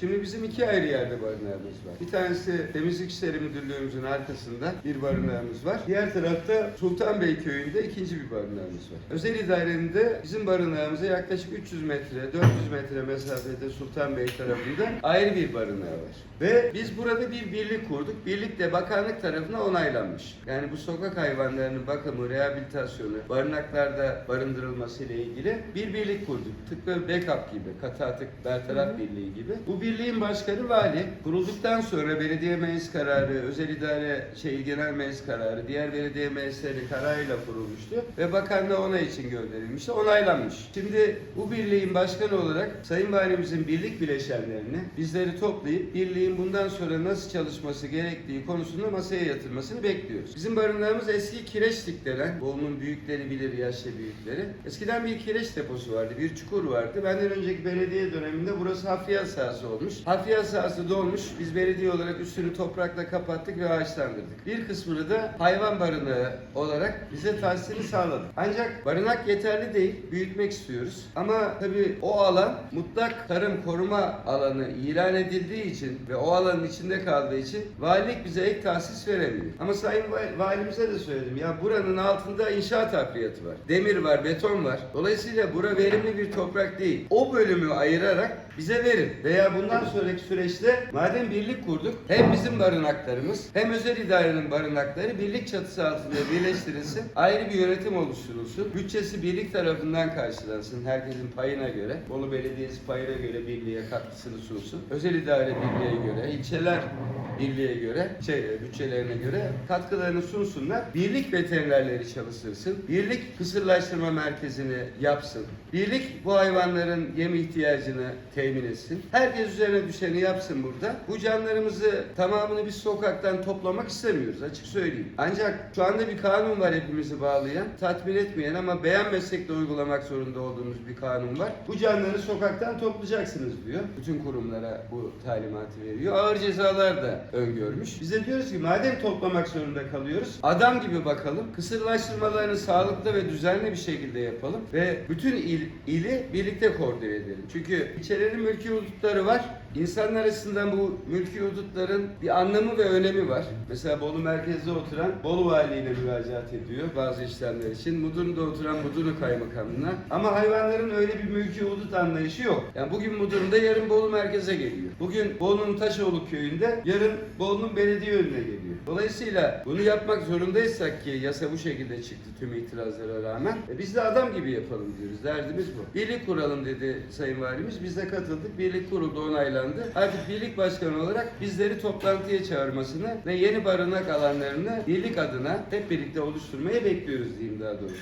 Şimdi bizim iki ayrı yerde barınağımız var. Bir tanesi Temizlik İşleri Müdürlüğümüzün arkasında bir barınağımız var. Diğer tarafta Sultanbey Köyü'nde ikinci bir barınağımız var. Özel idarenin de bizim barınağımıza yaklaşık 300 metre, 400 metre mesafede Sultanbey tarafında ayrı bir barınağı var. Ve biz burada bir birlik kurduk. Birlik de bakanlık tarafından onaylanmış. Yani bu sokak hayvanlarının bakımı, rehabilitasyonu, barınaklarda barındırılması ile ilgili bir birlik kurduk. Tıpkı backup gibi, katı atık bertaraf birliği gibi. Bu birliğin başkanı vali. Kurulduktan sonra belediye meclis kararı, özel idare şey genel meclis kararı, diğer belediye meclisleri kararıyla kurulmuştu ve bakanlığa onay için gönderilmişti, onaylanmış. Şimdi bu birliğin başkanı olarak Sayın Valimizin birlik bileşenlerini bizleri toplayıp birliğin bundan sonra nasıl çalışması gerektiği konusunda masaya yatırmasını bekliyoruz. Bizim barınağımız eski kireçlik denen, Bolu'nun büyükleri bilir, yaşlı büyükleri. Eskiden bir kireç deposu vardı, bir çukur vardı. Benden önceki belediye döneminde burası hafriyat sahası olmuş. Hafriyat sahası dolmuş. Biz belediye olarak üstünü toprakla kapattık ve ağaçlandırdık. Bir kısmını da hayvan barınağı olarak bize tahsisini sağladık. Ancak barınak yeterli değil. Büyütmek istiyoruz. Ama tabii o alan mutlak tarım koruma alanı ilan edildiği için ve o alanın içinde kaldığı için valilik bize ek tahsis veremiyor. Ama Sayın Va- Valimize de söyledim. Ya buranın altında inşaat hafriyatı var. Demir var, beton var. Dolayısıyla bura verimli bir toprak değil. O bölümü ayırarak bize verin. Veya bundan sonraki süreçte madem birlik kurduk hem bizim barınaklarımız hem özel idarenin barınakları birlik çatısı altında birleştirilsin. Ayrı bir yönetim oluşturulsun. Bütçesi birlik tarafından karşılansın herkesin payına göre. Bolu Belediyesi payına göre birliğe katkısını sunsun. Özel idare birliğe göre, ilçeler birliğe göre, şey bütçelerine göre katkılarını sunsunlar. Birlik veterinerleri çalıştırsın. Birlik kısırlaştırma merkezini yapsın. Birlik bu hayvanların yem ihtiyacını temin etsin. Herkes üzerine düşeni yapsın burada. Bu canlarımızı tamamını biz sokaktan toplamak istemiyoruz açık söyleyeyim. Ancak şu anda bir kanun var hepimizi bağlayan, tatmin etmeyen ama beğenmesek de uygulamak zorunda olduğumuz bir kanun var. Bu canları sokaktan toplayacaksınız diyor. Bütün kurumlara bu talimatı veriyor. Ağır cezalar da öngörmüş. Biz de diyoruz ki madem toplamak zorunda kalıyoruz adam gibi bakalım. Kısırlaştırmalarını sağlıklı ve düzenli bir şekilde yapalım ve bütün il, ili birlikte koordine edelim. Çünkü ilçelerin mülki hudutları var. İnsanlar arasından bu mülki hudutların bir anlamı ve önemi var. Mesela Bolu merkezde oturan Bolu valiliğine müracaat ediyor bazı işlemler için. Mudurnu'da oturan Mudurnu kaymakamlığına. Ama hayvanların öyle bir mülki hudut anlayışı yok. Yani bugün Mudurnu'da yarın Bolu merkeze geliyor. Bugün Bolu'nun Taşoğlu köyünde yarın Bolu'nun belediye önüne geliyor. Dolayısıyla bunu yapmak zorundaysak ki yasa bu şekilde çıktı tüm itirazlara rağmen. E biz de adam gibi yapalım diyoruz. Derdimiz bu. Birlik kuralım dedi Sayın Valimiz. Biz de katıldık. Birlik kuruldu, onaylandı. Artık birlik başkanı olarak bizleri toplantıya çağırmasını ve yeni barınak alanlarını birlik adına hep birlikte oluşturmayı bekliyoruz diyeyim daha doğrusu.